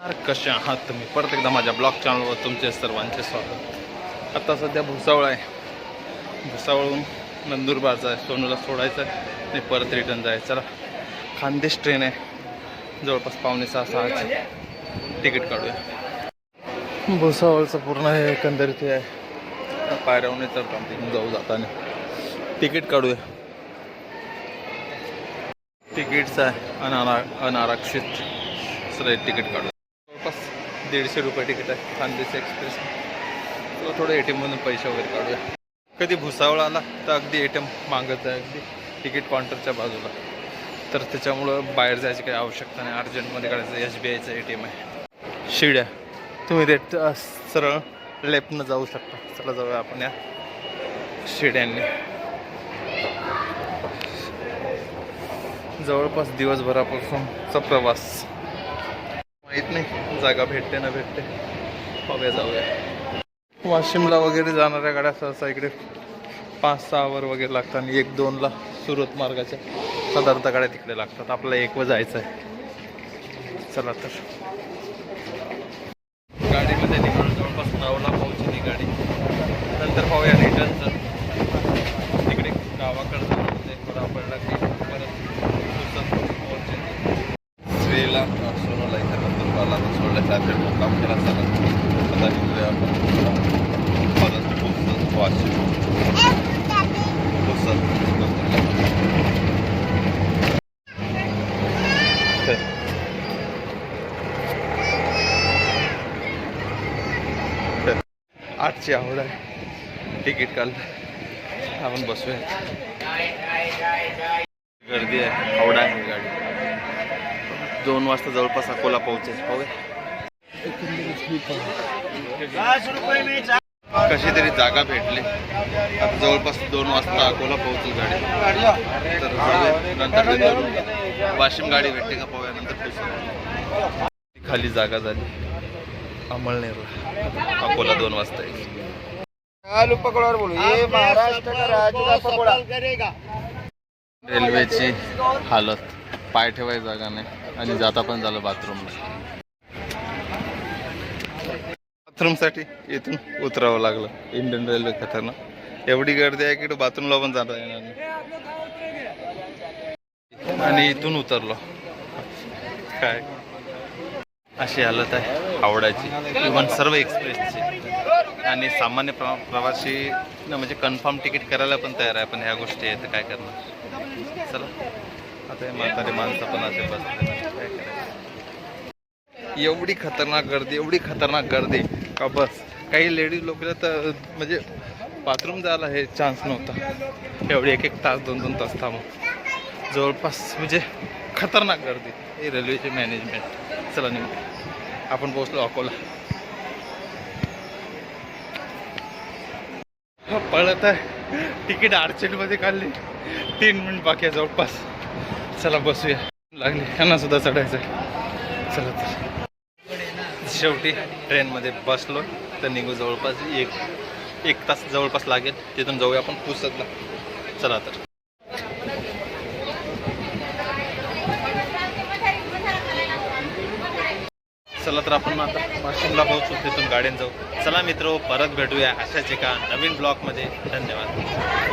कसे आहात तुम्ही? परत एकदा माझ्या ब्लॉग चॅनलवर तुमचे सर्वांचे स्वागत. आता सध्या भुसावळ आहे. भुसावळहून नंदुरबारचा आहे सोनूला सोडायचं आहे आणि परत रिटर्न जायचं. चला खानदेश ट्रेन आहे. जवळपास पावणे सहा सहाची तिकीट काढूया. भुसावळचं पूर्ण हे एकंदरीत हे आहे. तर तिकडून जाऊ जाताना. तिकीट काढूया. तिकीटचं आहे अनारा अनारक्षित. सर तिकीट काढू दीडशे रुपये तिकीट आहे. खानदेश एक्सप्रेस तुला थोडं ए टी एममधून पैसे वगैरे काढूया. कधी भुसावळ आला तर अगदी ए टी एम मागत आहे अगदी. तिकीट काउंटरच्या बाजूला. तर त्याच्यामुळं बाहेर जायची काही आवश्यकता नाही. अर्जंटमध्ये काढायचं. एस बी आयचं ए टी एम आहे. शिड्या. तुम्ही ते सरळ लेफ्टनं जाऊ शकता. चला जाऊया आपण या शिड्यांनी. जवळपास दिवसभरापासूनचा प्रवास. माहीत नाही. जागा भेटते ना भेटते. पाहूया जाऊया. वाशिमला वगैरे जाणाऱ्या गाड्या सहसा इकडे पाच सहा वर वगैरे लागतात आणि एक दोनला सुरत मार्गाच्या साधारणतः गाड्या तिकडे लागतात. आपल्याला एक व जायचं आहे चला तर. गाडीमध्ये निघून जवळपास नऊला पोहोचली गाडी. नंतर पाहूया रिटर्नचं तिकडे गावाकडं जाऊन ते थोडा पडला की परत सुरत पोहोचेल स्त्रीला सोनूला इथे नंदुरबारला सोडल्याचा भेट काम केला चालत आता निघूया आपण परत पुस्तक आठची आवड आहे तिकीट काढलं आपण बसूया गर्दी आहे आवड आहे गाडी दोन वाजता जवळपास अकोला पोहोचेल पाहूया कशी तरी जागा भेटली. आता जवळपास दोन वाजता अकोला पोहोचेल गाडी. तर. नंतर. वाशिम गाडी भेटते का पाहूया नंतर. खाली जागा झाली. अमळनेरला. अकोला दोन वाजता येईल. बोलो महाराष्ट्र रेल्वेची हालत. पाय ठेवायची जागा नाही. आणि जाता पण झालं बाथरूमला. बाथरूमसाठी इथून उतरावं लागलं. इंडियन रेल्वे खतरनाक एवढी गर्दी आहे की बाथरूमला पण जाता येणार नाही. आणि इथून उतरलो. काय? अशी हालत आहे आवडायची इव्हन सर्व एक्सप्रेसची आणि सामान्य प्र प्रवासी न म्हणजे कन्फर्म तिकीट करायला पण तयार आहे. पण ह्या गोष्टी आहेत काय करणार? चला. आता हे म्हातारे माणसं पण असे बसले काय करायचं? एवढी खतरनाक गर्दी एवढी खतरनाक गर्दी. का? बस. काही लेडीज लोकला तर म्हणजे बाथरूम जायला हे चान्स नव्हता. एवढी एक एक तास दोन दोन तास थांबून. जवळपास म्हणजे खतरनाक गर्दी. ही रेल्वेची मॅनेजमेंट चला निघ आपण पोहोचलो अकोला. हा, पळत आहे. तिकीट अर्जंटमध्ये काढली. तीन मिनिट बाकी आहे जवळपास. चला बसूया. लागली. त्यांना सुद्धा चढायचं आहे चला. तर शेवटी ट्रेनमध्ये बसलो तर निघू जवळपास एक एक तास जवळपास लागेल. तिथून जाऊया आपण पुसतला चला तर. चला तर आपण आता वाशिमला पोहोचू तिथून गाड्यान जाऊ. चला मित्र परत भेटूया अशाच एका नवीन ब्लॉगमध्ये धन्यवाद.